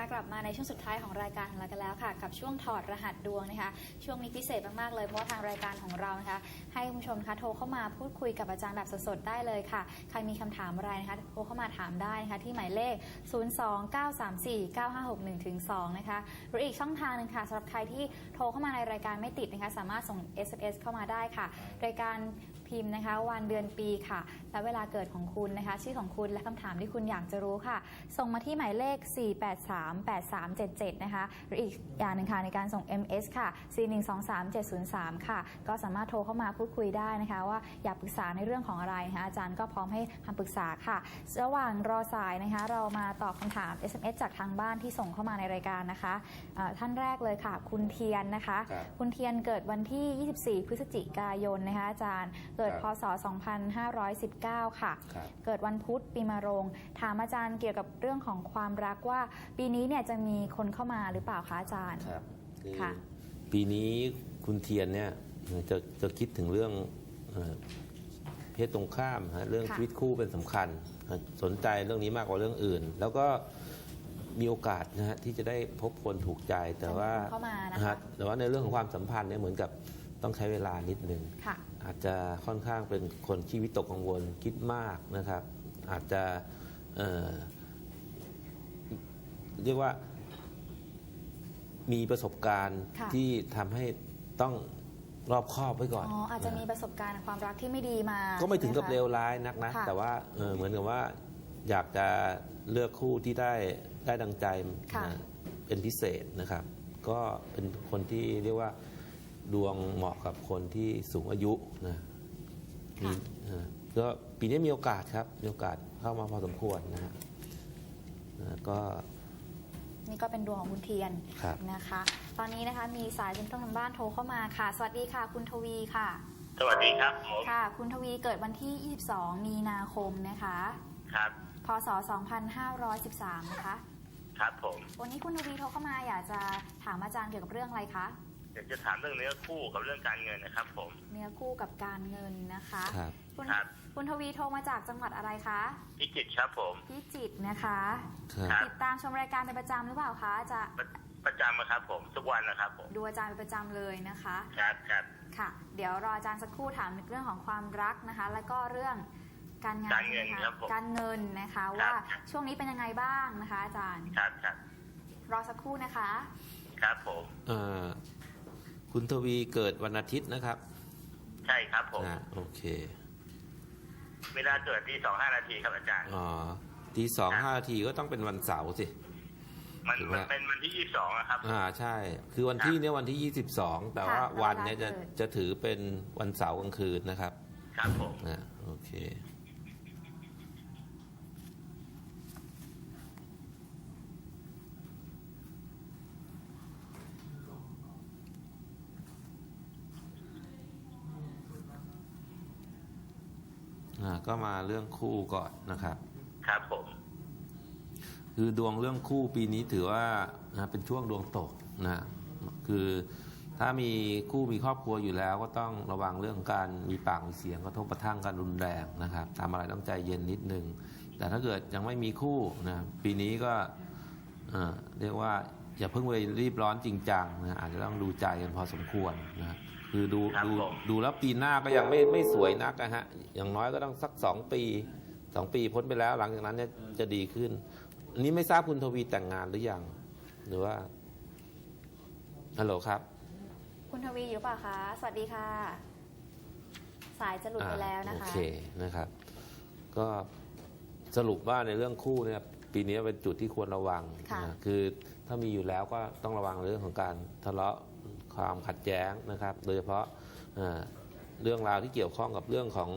ะกลับมาในช่วงสุดท้ายของรายการของเรากันแล้วค่ะ กับช่วงถอดรหัสดวงนะคะ ช่วงนี้พิเศษมากๆเลยเพราะว่าทางรายการของเรานะคะ ให้คุณผู้ชมคะโทรเข้ามาพูดคุยกับอาจารย์แบบสดๆได้เลยค่ะ ใครมีคำถามอะไรนะคะโทรเข้ามาถามได้นะคะที่หมายเลข 029349561ถึง2นะคะหรืออีกช่องทางหนึ่งค่ะสำหรับใครที่โทรเข้ามาในรายการไม่ติดนะคะสามารถส่ง SMS เข้ามาได้ค่ะ รายการ พิมพ์นะคะ วันเดือนปีค่ะ และเวลาเกิดของคุณนะคะ ชื่อของคุณและคำถามที่คุณอยากจะรู้ค่ะ ส่งมาที่หมายเลข 4838377 นะคะ หรืออีกอย่างหนึ่งค่ะในการส่ง MS ค่ะ 4123703 ค่ะ ก็สามารถโทรเข้ามาพูดคุยได้นะคะ ว่าอยากปรึกษาในเรื่องของอะไรนะคะอาจารย์ก็พร้อมให้คำปรึกษาค่ะ ระหว่างรอสายนะคะ เรามาตอบคำถาม SMS จากทางบ้านที่ส่งเข้ามาในรายการนะคะเอ่อท่านแรกเลยค่ะ คุณเทียนนะคะครับคุณเทียนเกิดวันที่ 24 พฤศจิกายนนะคะอาจารย์เกิดครับพศ 2519 ค่ะ ครับ เกิดวันพุธปีมะโรง ถามอาจารย์เกี่ยวกับเรื่องของความรักว่า ปีนี้เนี่ยจะมีคนเข้ามาหรือเปล่าคะอาจารย์ ครับคือค่ะ ปีนี้คุณเทียนเนี่ยจะจะคิดถึงเรื่องเอ่อเพศตรงข้ามฮะเรื่องค่ะ ชีวิตคู่เป็นสำคัญสนใจเรื่องนี้มากกว่าเรื่องอื่น แล้วก็มีโอกาสนะฮะที่จะได้พบคนถูกใจแต่ว่าจะมีคนเข้ามานะฮคะแต่ว่าในเรื่องของความสัมพันธ์เนี่ยเหมือนกับต้องใช้เวลานิดนึง ค่ะ อาจจะค่อนข้างเป็นคนที่วิตกกังวลคิดมากนะครับ อาจจะเอ่อเรียกว่ามีประสบการณ์ค่ะที่ทำให้ต้องรอบคอบไว้ก่อนอ๋ออาจจะมีประสบการณ์ความรักที่ไม่ดีมา ก็ไม่ถึงกับนะคะเลวร้ายนักนะค่ะแต่ว่าเอ่อเหมือนกับว่าอยากจะเลือกคู่ที่ได้ได้ดังใจค่ะนะเป็นพิเศษนะครับ ก็เป็นคนที่เรียกว่า ดวงเหมาะกับคนที่สูงอายุนะมีค่ะ เอ่อก็ปีนี้มีโอกาสครับ มีโอกาสเข้ามาพอสมควรนะฮะเอ่อก็ นี่ก็เป็นดวงของคุณเทียนครับ นะคะ ตอนนี้นะคะมีสายคุณผู้ชมทางบ้านโทรเข้ามาค่ะ สวัสดีค่ะ คุณทวีค่ะ สวัสดีครับผมค่ะ คุณทวีเกิดวันที่ 22 มีนาคมนะคะ ครับ พศ 2513 นะคะ ครับผม วันนี้คุณทวีโทรเข้ามาอยากจะถามอาจารย์เกี่ยวกับเรื่องอะไรคะ อยากจะถามเรื่องเนื้อคู่กับเรื่องการเงินนะครับ ผม เนื้อคู่กับการเงินนะคะครับคุณครับ คุณทวีโทรมาจากจังหวัดอะไรคะพิจิตรครับผม พิจิตรนะคะครับครับ ติดตามชมรายการเป็นประจำหรือเปล่าคะจะประประจำนะครับ ผมทุกวันนะครับผมดูอาจารย์เป็นประจำเลยนะคะ ครับครับค่ะ เดี๋ยวรออาจารย์สักครู่ถามเรื่องของความรักนะคะ แล้วก็เรื่องการงานการเงินใช่ไหมครับคะผม การเงินนะคะครับว่าช่วงนี้เป็นยังไงบ้างนะคะ อาจารย์ ครับครับรอสักครู่นะคะ ครับผม เอ่อ คุณทวีเกิดวันอาทิตย์นะครับ ใช่ครับผมอ่าโอเค เวลาเกิดที่สองห้านาทีครับอาจารย์อ๋อทีสองห้านาทีก็ต้องเป็นวันเสาร์สิมันถูกไหม มันเป็นวันที่ยี่สิบสองนะครับ อ่าใช่ คือวันที่เนี่ยวันที่ 22 แต่ว่าค่ะวันเนี่ยจะเวลาเกิด จะถือเป็นวันเสาร์กลางคืนนะครับครับผมอ่าโอเค อ่าก็มาเรื่องคู่ก่อนนะครับ ครับผม คือดวงเรื่องคู่ปีนี้ถือว่านะเป็นช่วงดวงตกนะคือถ้ามีคู่มีครอบครัวอยู่แล้วก็ต้องระวังเรื่องการมีปากมีเสียงกระทบกระทั่งกันรุนแรงนะครับทำอะไรต้องใจเย็นนิดนึง แต่ถ้าเกิดยังไม่มีคู่นะปีนี้ก็เอ่อเรียกว่าอย่าเพิ่งไปรีบร้อนจริงจังนะอาจจะต้องดูใจกันพอสมควรนะ คือดูครับดูผมดูแล้วปีหน้าก็ยังไม่ไม่สวยนักนะฮะ อย่างน้อยก็ต้องสักสองปีสองปีพ้นไปแล้ว หลังจากนั้นเนี่ยจะดีขึ้น อันนี้ไม่ทราบคุณทวีแต่งงานหรือยัง หรือว่าฮัลโหลครับ คุณทวีอยู่หรือเปล่าคะ สวัสดีค่ะ สายจะหลุดไปแล้วนะโอคะเคนะครับ ก็สรุปว่าในเรื่องคู่เนี่ยปีนี้เป็นจุดที่ควรระวังค่ะ นะคือถ้ามีอยู่แล้วก็ต้องระวังเรื่องของการทะเลาะ ความขัดแย้งนะครับ โดยเฉพาะเอ่อเรื่องราวที่เกี่ยวข้องกับเรื่องของ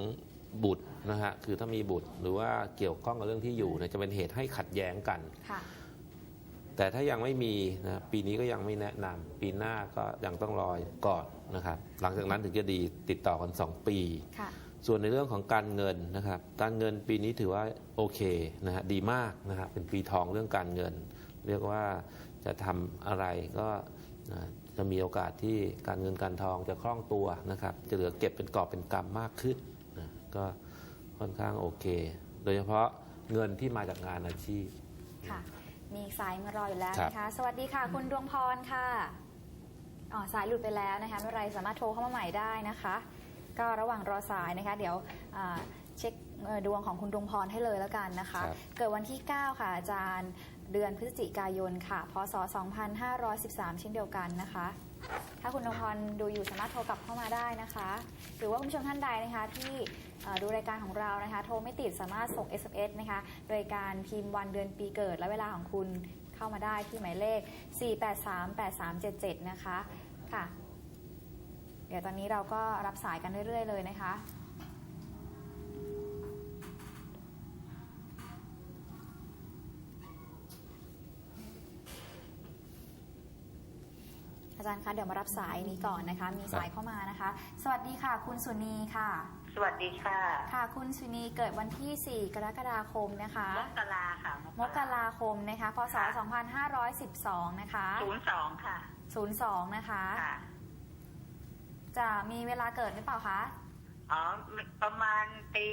บุตรนะฮะคือถ้ามีบุตรหรือว่าเกี่ยวข้องกับเรื่องที่อยู่เนี่ยจะเป็นเหตุให้ขัดแย้งกันค่ะแต่ถ้ายังไม่มีนะปีนี้ก็ยังไม่แนะนำปีหน้าก็ยังต้องรอก่อนนะครับ หลังจากนั้นถึงจะดีติดต่อกัน 2 ปีค่ะส่วนในเรื่องของการเงินนะครับ การเงินปีนี้ถือว่าโอเคนะฮะดีมากนะครับเป็นปีทองเรื่องการเงิน เรียกว่าจะทำอะไรก็นะ จะมีโอกาสที่การเงินการทองจะคล่องตัวนะครับ จะเหลือเก็บเป็นกอบเป็นกำมากขึ้นนะก็ค่อนข้างโอเค โดยเฉพาะเงินที่มาจากงานอาชีพค่ะ มีสายมารออยู่แล้วครับนะคะ สวัสดีค่ะ คุณดวงพรค่ะอ๋อสายหลุดไปแล้วนะคะไม่เป็นไรสามารถโทรเข้ามาใหม่ได้นะคะ ก็ระหว่างรอสายนะคะ เดี๋ยวอ่าเช็คเอ่อดวงของคุณดวงพรให้เลยแล้วกันนะคะ ครับ เกิดวันที่ 9 ค่ะอาจารย์ เดือนพฤศจิกายนค่ะ พศ 2513 เช่นเดียวกันนะคะ ถ้าคุณดวงพรดูอยู่สามารถโทรกลับเข้ามาได้นะคะ หรือว่าคุณผู้ชมท่านใดนะคะที่เอ่อดูรายการของเรานะคะ โทรไม่ติดสามารถส่ง SMS นะคะ โดยการพิมพ์วันเดือนปีเกิด และเวลาของคุณเข้ามาได้ที่หมายเลข 4838377 นะคะค่ะ เดี๋ยวตอนนี้เราก็รับสายกันเรื่อย ๆ เลยนะคะ อาจารย์คะเดี๋ยวมารับสายนี้ก่อนนะคะ มีสายเข้ามานะคะ สวัสดีค่ะ คุณสุนีค่ะ สวัสดีค่ะ ค่ะ คุณสุนีเกิดวันที่ 4 กรกฎาคมนะคะ มกราค่ะ มกราคมนะคะ พศ 2512 นะคะศูนย์สองค่ะ 02 นะคะค่ะจะมีเวลาเกิดหรือเปล่าคะ อ๋อ ประมาณตี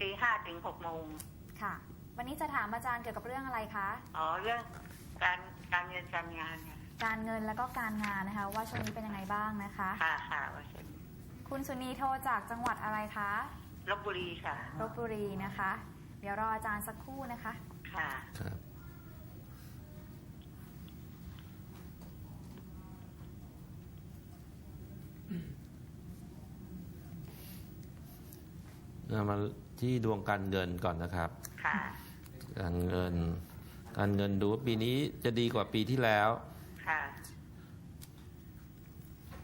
ตีห้าถึงหกโมง ค่ะ วันนี้จะถามอาจารย์เกี่ยวกับเรื่องอะไรคะ อ๋อ เรื่องการการเงินการงานเนี่ย การเงินแล้วก็การงานนะคะ ว่าช่วงนี้เป็นยังไงบ้างนะคะ ค่ะค่ะว่าฉันคุณสุนีโทรจากจังหวัดอะไรคะลบบุรีค่ะ ลบบุรีนะคะ เดี๋ยวรออาจารย์สักครู่นะคะ ค่ะ ครับเรามาที่ดวงการเงินก่อนนะครับ ค่ะ การเงิน การเงินดูว่าปีนี้จะดีกว่าปีที่แล้ว ค่ะ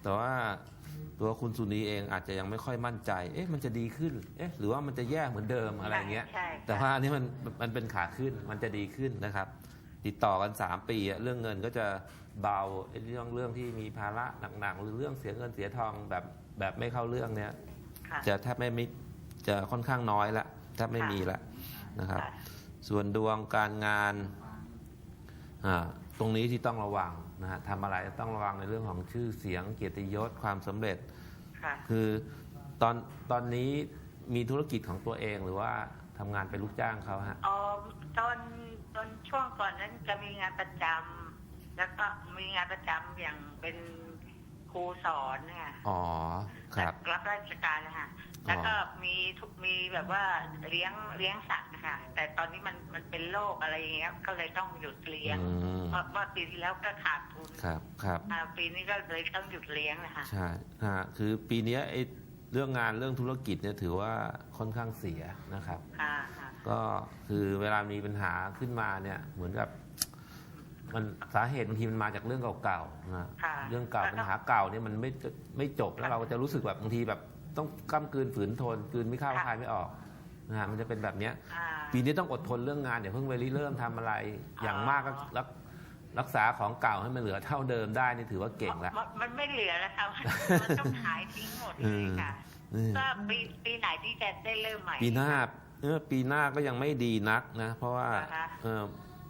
แต่ว่าตัวคุณสุนีเองอาจจะยังไม่ค่อยมั่นใจ เอ๊ะ มันจะดีขึ้น เอ๊ะ หรือว่ามันจะแย่เหมือนเดิมอะไรเงี้ย ใช่ค่ะแต่ว่าอันนี้มันมันเป็นขาขึ้น มันจะดีขึ้นนะครับ ติดต่อกัน 3 ปีอะเรื่องเงินก็จะเบาไอ้เรื่องเรื่องที่มีภาระหนักๆหรือเรื่องเสียเงินเสียทองแบบแบบไม่เข้าเรื่องเนี้ย ค่ะ จะแทบไม่มิจะค่อนข้างน้อยละแทบไม่มีละนะครับค่ะส่วนดวงการงานอ่าต รงนี้ที่ต้องระวังนะฮะทำอะไรต้องระวังในเรื่องของชื่อเสียงเกียรติยศความสำเร็จ ค่ะ คือตอนตอนนี้มีธุรกิจของตัวเองหรือว่าทำงานเป็นลูกจ้างเขาฮะอ๋อตอนตอนช่วงก่อนนั้นจะมีงานประจำแล้วก็มีงานประจำอย่างเป็นครูสอนเนี่ยอ๋อ ครับ รับราชการนะคะ แล้วก็มีทุกมีแบบว่าเลี้ยงเลี้ยงสัตว์นะคะแต่ตอนนี้มันมันเป็นโรคอะไรอย่างเงี้ย ก็เลยต้องหยุดเลี้ยง อืม เพราะว่าปีที่แล้วก็ขาดทุนครับครับ อ่าปีนี้ก็เลยต้องหยุดเลี้ยงนะคะ ใช่ฮะคือปีเนี้ยไอ้เรื่องงานเรื่องธุรกิจเนี่ยถือว่าค่อนข้างเสียนะครับ ค่ะค่ะ ก็คือเวลามีปัญหาขึ้นมาเนี่ยเหมือนกับ มันสาเหตุบางทีมันมาจากเรื่องเก่าๆนะค่ะเรื่องเก่าแล้วก็ ปัญหาเก่าเนี่ยมันไม่ไม่จบแล้วเราก็จะรู้สึกแบบบางทีแบบ ต้องกล้ำกลืนฝืนทนกลืนไม่เข้าคายไม่ออกนะฮะมันจะเป็นแบบเนี้ย อ่า ปีนี้ต้องอดทนเรื่องงานอย่าเพิ่งไปริเริ่มทำอะไร อย่างอ๋อมากก็รักรักษาของเก่าให้มันเหลือเท่าเดิมได้นี่ถือว่าเก่งแล้วมันมันไม่เหลือแล้วค่ะ มันต้องขายทิ้งหมดเลยค่ะ เออ ก็ปีปีไหนที่จะได้เริ่มใหม่ ปีหน้าเออปีหน้าก็ยังไม่ดีนักนะ เพราะว่าอ่าฮะ เออ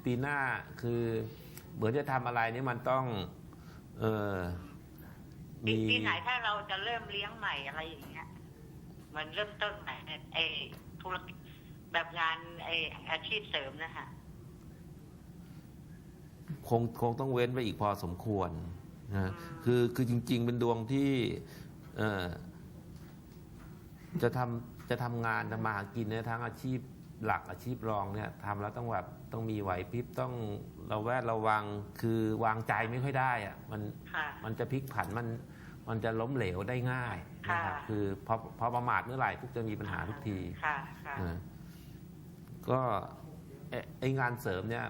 ปีหน้าคือเหมือนจะทำอะไรนี่มันต้องเออปี มีปีไหนถ้าเราจะเริ่มเลี้ยงใหม่อะไรอย่างเงี้ย มันเริ่มต้นใหม่เนี่ยไอ้ธุรกิจแบบงานไอ้อาชีพเสริมนะคะคงคงต้องเว้นไปอีกพอสมควรนะคือคือจริง ๆ เป็นดวงที่เออจะทำจะทำงานจะมาหากินเนี่ยทั้งอาชีพ หลักอาชีพรองเนี่ยทำแล้วต้องแบบต้องมีไหวพริบต้องระแวดระวังคือวางใจไม่ค่อยได้อะมันค่ะมันจะพลิกผันมันมันจะล้มเหลวได้ง่ายนะครับค่ะคือพอพอประมาทเมื่อไหร่ปุ๊บจะมีปัญหาทุกทีค่ะค่ะนะก็ไอ้ไองานเสริมเนี่ย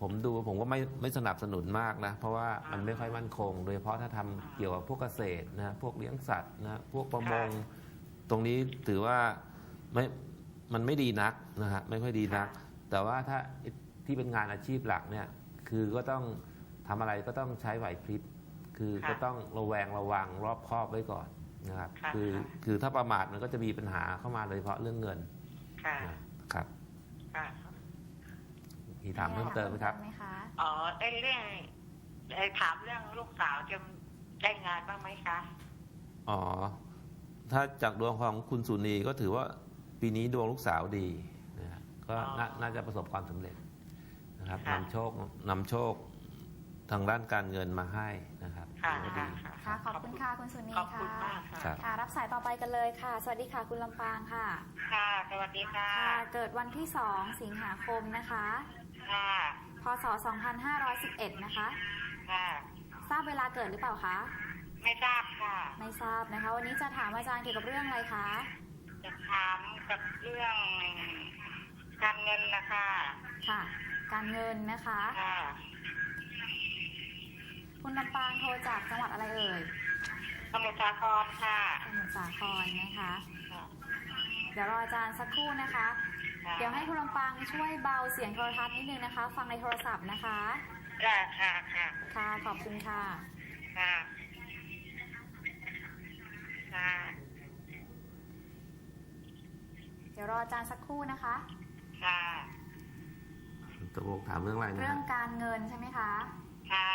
ผมดูผมก็ไม่ไม่สนับสนุนมากนะ เพราะว่ามันไม่ค่อยมั่นคง โดยเฉพาะถ้าทำเกี่ยวกับพวกเกษตรนะพวกเลี้ยงสัตว์นะพวกประมง ตรงนี้ถือว่าไม่ มันไม่ดีนักนะฮะไม่ค่อยดีนัก แต่ว่าถ้าที่เป็นงานอาชีพหลักเนี่ยคือก็ต้องทำอะไรก็ต้องใช้ไหวพริบคือค่ะก็ต้องระแวงระวังรอบคอบไว้ก่อนนะครับค่ะคือค่ะคือถ้าประมาทมันก็จะมีปัญหาเข้ามาโดยเฉพาะเรื่องเงินค่ะนะครับค่ะมีถามเพิ่มเติมไหมครับไหมคะอ๋อไอ้เรื่องไอ้ถามเรื่องลูกสาวจะได้งานบ้างไหมคะอ๋อถ้าจากดวงของคุณสุนีก็ถือว่า ปีนี้ดวงลูกสาวดีนะฮะก็น่าน่าจะประสบความสำเร็จนนะครับค่ะ นำโชคนำโชคทางด้านการเงินมาให้นะครับค่ะ ถือว่าดี ค่ะค่ะขอบคุณค่ะ คุณสุนีขอบคุค่ะณมากค่ะครับค่ะ รับสายต่อไปกันเลยค่ะ สวัสดีค่ะ คุณลำปางค่ะ ค่ะ สวัสดีค่ะ ค่ะ เกิดวันที่ 2 สิงหาคมนะคะ ค่ะ พศ 2511 นะคะ ค่ะ ทราบเวลาเกิดหรือเปล่าคะ ไม่ทราบค่ะ ไม่ทราบนะคะ วันนี้จะถามอาจารย์เกี่ยวกับเรื่องอะไรคะ จะถาม กับเรื่องการเงินนะคะค่ะ การเงินนะคะค่ะคุณลำปางโทรจากจังหวัดอะไรเอ่ยสมุทรสาครค่ะสมุทรสาครนะคะค่ะเดี๋ยวรออาจารย์สักครู่นะคะ เดี๋ยวให้คุณลำปางช่วยเบาเสียงโทรทัศน์นิดนึงนะคะ ฟังในโทรศัพท์นะคะค่ะค่ะค่ะค่ะขอบคุณค่ะค่ะค่ะ เดี๋ยวรออาจารย์สักครู่นะคะ ค่ะ ตกลงถามเรื่องอะไรนะเรื่อฮะงการเงินใช่ไหมคะ ค่ะ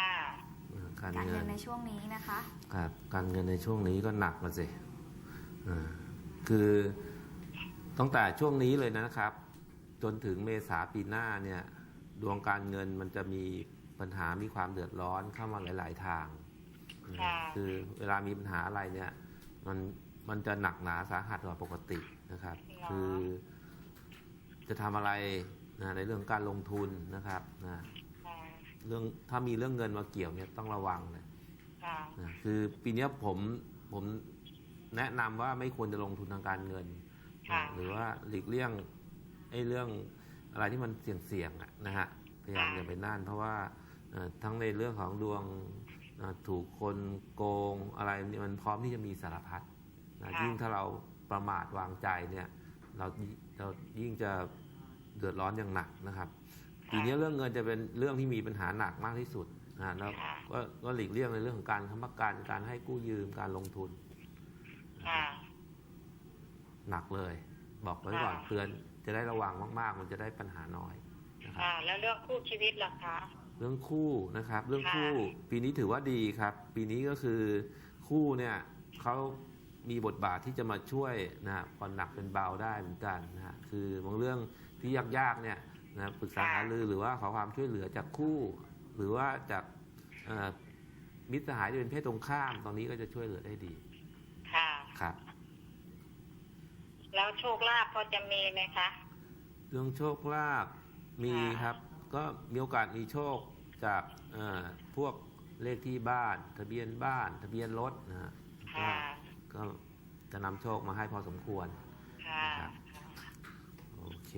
เรื่องการการเงิเงินนในช่วงนี้นะคะ ครับการเงินในช่วงนี้ก็หนักมาสิอ่าคือตั้งแต่ช่วงนี้เลยนะครับ จนถึงเมษาปีหน้าเนี่ย ดวงการเงินมันจะมีปัญหามีความเดือดร้อนเข้ามาหลาย ๆ ทางอืมค่ะ คือเวลามีปัญหาอะไรเนี่ย มันมันจะหนักหนาสาหัสกว่าปกติ นะครับ คือจะทำอะไรนะในเรื่องการลงทุนนะครับนะค่ะเรื่องถ้ามีเรื่องเงินมาเกี่ยวเนี่ยต้องระวังเลยค่ะนะคือปีเนี้ยผมผมแนะนำว่าไม่ควรจะลงทุนทางการเงินค่ะนะหรือว่าหลีกเลี่ยงไอ้เรื่องอะไรที่มันเสี่ยงๆอะนะฮะพยายามอย่าไปนั่นเพราะว่าเอ่อทั้งในเรื่องของดวงเอ่อถูกคนโกงอะไรเนี่ยมันพร้อมที่จะมีสารพัดนะยิ่งถ้าเรา ประมาทวางใจเนี่ยเราเรายิ่งจะเดือดร้อนอย่างหนักนะครับปีนี้เรื่องเงินจะเป็นเรื่องที่มีปัญหาหนักมากที่สุดนะแล้วค่ะก็ก็หลีกเลี่ยงในเรื่องของการค้ำประกันการให้กู้ยืมการลงทุนค่ะหนักเลย บอกไว้ก่อนค่ะเตือนจะได้ระวังมากๆ มันจะได้ปัญหาน้อยนะครับค่ะแล้วเรื่องคู่ชีวิตล่ะคะเรื่องคู่นะครับ เรื่องค่ะคู่ ปีนี้ถือว่าดีครับ ปีนี้ก็คือคู่เนี่ยเขา มีบทบาทที่จะมาช่วยนะฮะผ่อนหนักเป็นเบาได้เหมือนกันนะฮะคือบางเรื่องที่ยากๆเนี่ยนะปรึกษาหารือหรือว่าขอความช่วยเหลือจากคู่ หรือว่าจากเอ่อมิตรสหายที่เป็นเพศตรงข้ามตรงนี้ก็จะช่วยเหลือได้ดี ค่ะครับ แล้วโชคลาภพอจะมีไหมคะเรื่องโชคลาภมีครับ ก็มีโอกาสมีโชคจากเอ่อพวกเลขที่บ้าน ทะเบียนบ้าน ทะเบียนรถนะฮะ ก็ค่ะก็จะนำโชคมาให้พอสมควรค่ะครับโอเค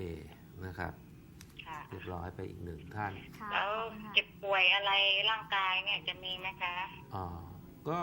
นะครับค่ะเรียบร้อยไปอีกหนึ่งท่านค่ะแล้วขอบคุณค่ะเจ็บป่วยอะไรร่างกายเนี่ยจะมีไหมคะอ๋อก็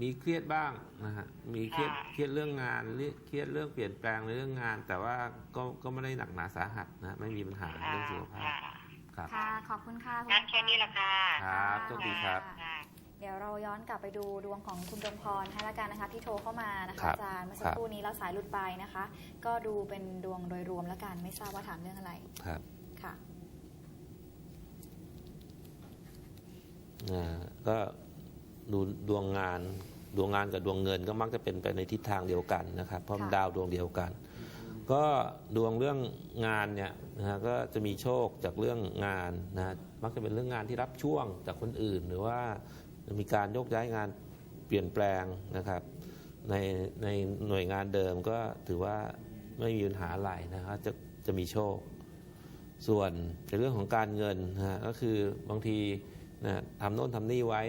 มีเครียดบ้างนะฮะมีเครียดค่ะเครียดเรื่องงานเรียเครียดเรื่องเปลี่ยนแปลงในเรื่องงาน แต่ว่าก็ก็ไม่ได้หนักหนาสาหัสนะไม่มีปัญหาค่ะเรื่องสุขภาพค่ะครับค่ะขอบคุณค่ะณงั้นแค่นี้ละค่ะครับโชคดีครับค่ะ เดี๋ยวเราย้อนกลับไปดูดวงของคุณดวงพรให้ละกันนะคะ ที่โทรเข้ามานะครัคะบอาจารย์เมื่อสัคกรับครู่นี้แล้วสายหลุดไปนะคะ ก็ดูเป็นดวงโดยรวมแล้วกันไม่ทราบว่าถามเรื่องอะไรครับค่ะอ่าก็ดูดวงงานดวงงานกับดวงเงินก็มักจะเป็นไปในทิศทางเดียวกันนะครับ เพราะมันค่ะดาวดวงเดียวกัน ก็ดวงเรื่องงานเนี่ยนะฮะก็จะมีโชคจากเรื่องงานนะฮะมักจะเป็นเรื่องงานที่รับช่วงจากคนอื่น หรือว่า มีการโยกย้ายงานเปลี่ยนแปลงนะครับ ในในหน่วยงานเดิมก็ถือว่าไม่มีปัญหาอะไรนะครับจะจะมีโชค ส่วนในเรื่องของการเงินนะฮะก็คือบางทีนะทำโน่นทำนี่ไว้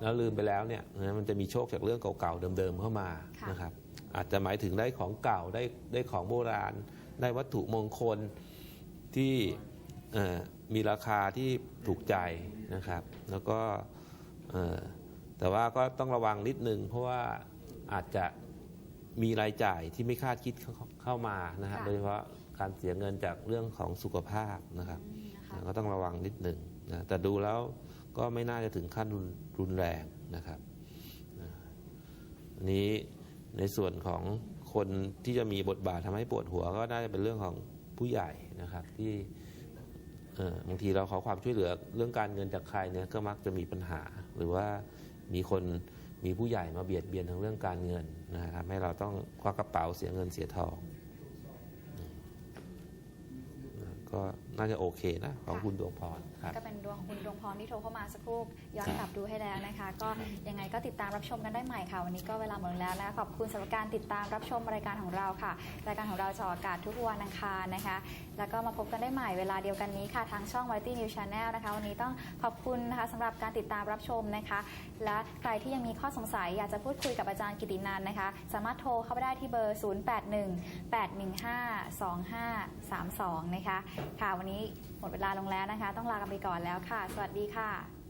แล้วลืมไปแล้วเนี่ยนะมันจะมีโชคจากเรื่องเก่าๆเดิมๆเข้ามาค่ะนะครับ อาจจะหมายถึงได้ของเก่าได้ได้ของโบราณ ได้วัตถุมงคลที่เอ่อมีราคาที่ถูกใจนะครับ แล้วก็เอ่อ แต่ว่าก็ต้องระวังนิดนึงเพราะว่าอาจจะมีรายจ่ายที่ไม่คาดคิดเข้าเข้ามานะฮะค่ะโดยเฉพาะการเสียเงินจากเรื่องของสุขภาพนะครับอืมนะคะก็ต้องระวังนิดหนึ่งนะแต่ดูแล้วก็ไม่น่าจะถึงขั้นรุนรุนแรงนะครับนะอันนี้ในส่วนของคนที่จะมีบทบาททำให้ปวดหัวก็น่าจะเป็นเรื่องของผู้ใหญ่นะครับที่เอ่อ บางทีเราขอความช่วยเหลือเรื่องการเงินจากใครเนี่ยก็มักจะมีปัญหา หรือว่ามีคนมีผู้ใหญ่มาเบียดเบียนทางเรื่องการเงินนะทำให้เราต้องควักกระเป๋าเสียเงินเสียทองก็ น่าจะโอเคนะของค่ะคุณดวงพรครับก็เป็นดวงของคุณดวงพรที่โทรเข้ามาสักครู่ย้อนกลับดูให้แล้วนะคะ ก็ยังไงก็ติดตามรับชมกันได้ใหม่ค่ะ วันนี้ก็เวลาหมดลงแล้วนะคะขอบคุณสำหรับการติดตามรับชมรายการของเราค่ะ รายการของเราจะออกอากาศทุกวันอังคารนะคะ แล้วก็มาพบกันได้ใหม่เวลาเดียวกันนี้ค่ะทางช่อง Variety News Channel นะคะ วันนี้ต้องขอบคุณนะคะสำหรับการติดตามรับชมนะคะ และใครที่ยังมีข้อสงสัยอยากจะพูดคุยกับอาจารย์กิตินันนะคะ สามารถโทรเข้าไปได้ที่เบอร์ 0818152532 นะคะค่ะวันนี้หมดเวลาลงแล้วนะคะ ต้องลากันไปก่อนแล้วค่ะ สวัสดีค่ะ